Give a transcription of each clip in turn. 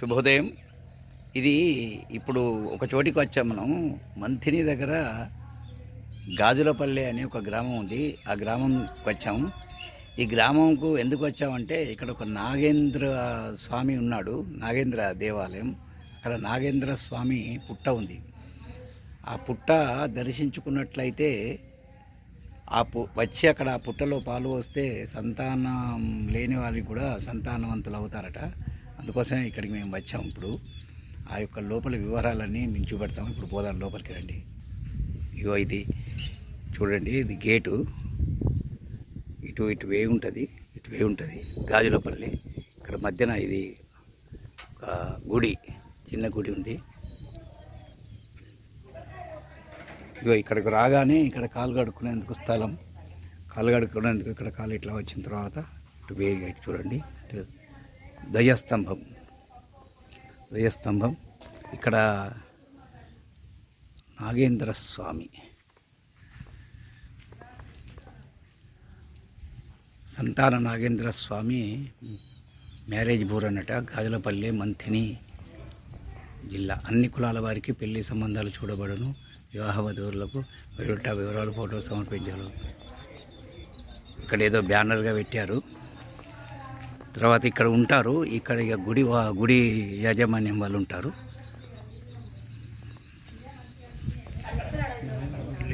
శుభోదయం. ఇది ఇప్పుడు ఒక చోటికి వచ్చాం మనం. మంథిని దగ్గర గాజులపల్లె అనే ఒక గ్రామం ఉంది. ఆ గ్రామంకి వచ్చాము ఈ గ్రామంకు ఎందుకు వచ్చామంటే ఇక్కడ ఒక నాగేంద్ర స్వామి ఉన్నాడు. నాగేంద్ర దేవాలయం. అక్కడ నాగేంద్ర స్వామి పుట్ట ఉంది. ఆ పుట్ట దర్శించుకున్నట్లయితే ఆ పు వచ్చి అక్కడ ఆ పుట్టలో పాలు వస్తే సంతానం లేని వాళ్ళకి కూడా సంతానవంతులు అవుతారట. అందుకోసమే ఇక్కడికి మేము వచ్చాము ఇప్పుడు. ఆ యొక్క లోపల వివరాలన్నీ మేము చూపెడతాము ఇప్పుడు పోదాం లోపలికి రండి. ఇగో ఇది చూడండి ఇది గేటు. ఇటు ఇటు వే ఉంటుంది ఇటు వే ఉంటుంది. గాజులపల్లి. ఇక్కడ మధ్యన ఇది ఒక గుడి చిన్న గుడి ఉంది. ఇగో ఇక్కడికి రాగానే ఇక్కడ కాలు కడుక్కునేందుకు స్థలం. కాలు కడుక్కునేందుకు ఇక్కడ కాలు ఇట్లా వచ్చిన తర్వాత ఇటు వే ఇటు చూడండి. ఇటు ద్వయస్తంభం ద్వయస్తంభం ఇక్కడ నాగేంద్ర స్వామి సంతాన నాగేంద్ర స్వామి మ్యారేజ్ బూర్ అన్నట గాజులపల్లి మంతిని జిల్లా. అన్ని కులాల వారికి పెళ్ళి సంబంధాలు చూడబడును. వివాహ వధువులకు బయోటా వివరాలు ఫోటోలు సమర్పించారు. ఇక్కడ ఏదో బ్యానర్గా పెట్టారు. తర్వాత ఇక్కడ ఉంటారు. ఇక్కడ ఇక గుడి వా- గుడి యాజమాన్యం వాళ్ళు ఉంటారు.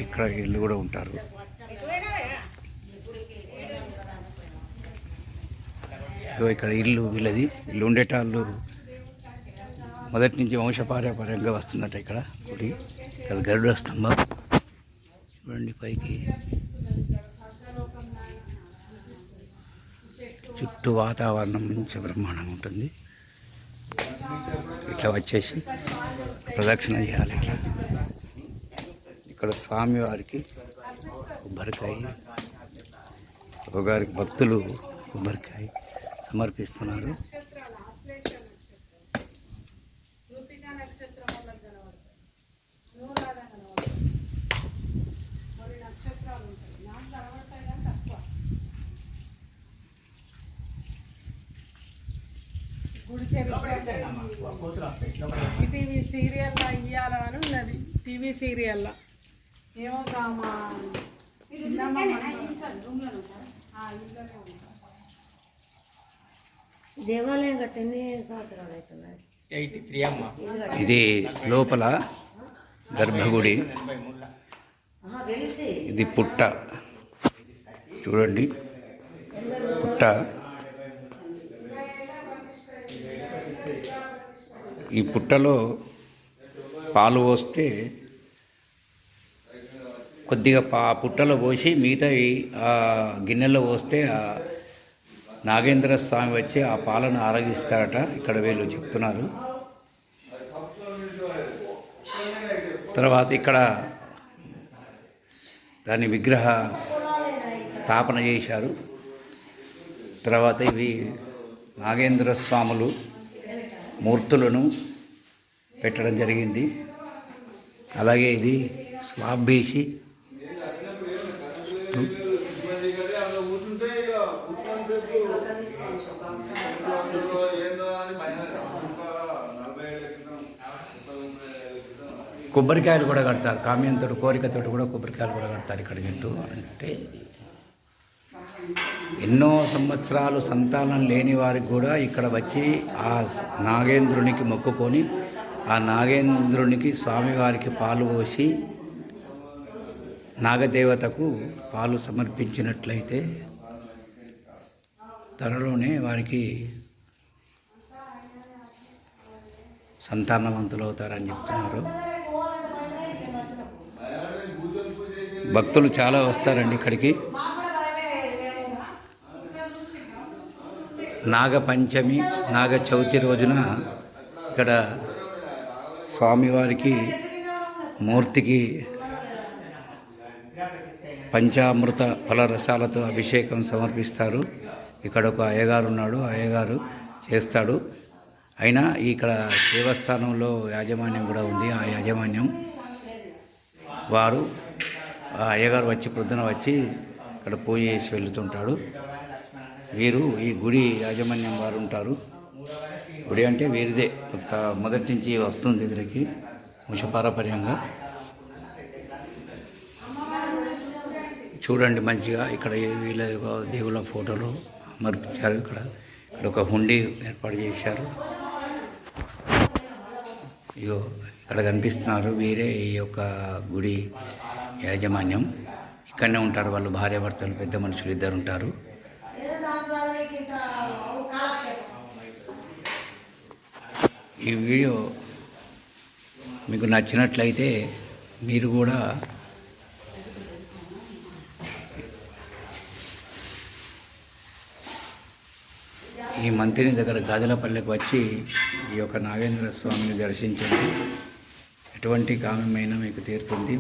ఇక్కడ ఇల్లు కూడా ఉంటారు. ఇగో ఇక్కడ ఇల్లు వీళ్ళది. ఇల్లు ఉండేటాళ్ళు మొదటి నుంచి వంశపారంపర్యంగా వస్తుందట ఇక్కడ గుడి. ఇక్కడ గరుడ స్తంభం. చూడండి పైకి చుట్టూ వాతావరణం మంచి బ్రహ్మాండంగా ఉంటుంది. ఇట్లా వచ్చేసి ప్రదక్షిణ చేయాలి ఇట్లా. ఇక్కడ స్వామివారికి కొబ్బరికాయ ఒకగారికి భక్తులు కొబ్బరికాయ సమర్పిస్తున్నారు. టీవీ సీరియల్ ఇయ్యాలని ఉన్నది టీవీ సీరియల్ ఏమో మా చిన్నమ్మ. దేవాలయం కట్టి ఎన్ని సంవత్సరాలు అవుతున్నాయి? ఎయిటీ త్రీ అమ్మ. ఇది లోపల గర్భగుడి. ఇది పుట్ట. చూడండి. పుట్ట. ఈ పుట్టలో పాలు పోస్తే కొద్దిగా పా పుట్టలో పోసి మిగతావి ఆ గిన్నెలో పోస్తే ఆ నాగేంద్ర స్వామి వచ్చి ఆ పాలను ఆరగిస్తారట. ఇక్కడ వీళ్ళు చెప్తున్నారు. తర్వాత ఇక్కడ దాని విగ్రహ స్థాపన చేశారు. తర్వాత ఇవి నాగేంద్ర స్వాములు. మూర్తులను పెట్టడం జరిగింది. అలాగే ఇది స్లాబ్ వేసి కొబ్బరికాయలు కూడా కడతారు. కామ్యంతో కోరికతో కూడా కొబ్బరికాయలు కూడా కడతారు ఇక్కడ చుట్టూ. అంటే ఎన్నో సంవత్సరాలు సంతానం లేని వారికి కూడా ఇక్కడ వచ్చి ఆ నాగేంద్రునికి మొక్కుకొని ఆ నాగేంద్రునికి స్వామివారికి పాలు పోసి నాగదేవతకు పాలు సమర్పించినట్లయితే త్వరలోనే వారికి సంతానవంతులు అవుతారని చెప్తున్నారు. భక్తులు చాలా వస్తారండి ఇక్కడికి. నాగపంచమి నాగ చవితి రోజున ఇక్కడ స్వామివారికి మూర్తికి పంచామృత ఫలరసాలతో అభిషేకం సమర్పిస్తారు. ఇక్కడ ఒక అయ్యగారు ఉన్నాడు ఆ అయ్యగారు చేస్తాడు. అయినా ఇక్కడ దేవస్థానంలో యాజమాన్యం కూడా ఉంది ఆ యాజమాన్యం వారు ఆ అయ్యగారు వచ్చి ప్రొద్దున వచ్చి ఇక్కడ పూజ చేసి వెళుతుంటాడు. వీరు ఈ గుడి యాజమాన్యం వారు ఉంటారు. గుడి అంటే వీరిదే. కొత్త మొదటి నుంచి వస్తుంది వీరికి వంశపారపర్యంగా. చూడండి మంచిగా ఇక్కడ వీళ్ళ దేవుళ్ళ ఫోటోలు అమర్పించారు ఇక్కడ. ఇక్కడ ఒక హుండీ ఏర్పాటు చేశారు. ఇగో ఇక్కడ కనిపిస్తున్నారు వీరే ఈ యొక్క గుడి యాజమాన్యం. ఇక్కడనే ఉంటారు వాళ్ళు భార్యాభర్తలు పెద్ద మనుషులు ఇద్దరు ఉంటారు. ఈ వీడియో మీకు నచ్చినట్లయితే మీరు కూడా ఈ మంత్రిని దగ్గర గాజలపల్లెకి వచ్చి ఈ యొక్క నాగేంద్ర స్వామిని దర్శించండి. ఎటువంటి కామ్యమైనా మీకు తీరుతుంది.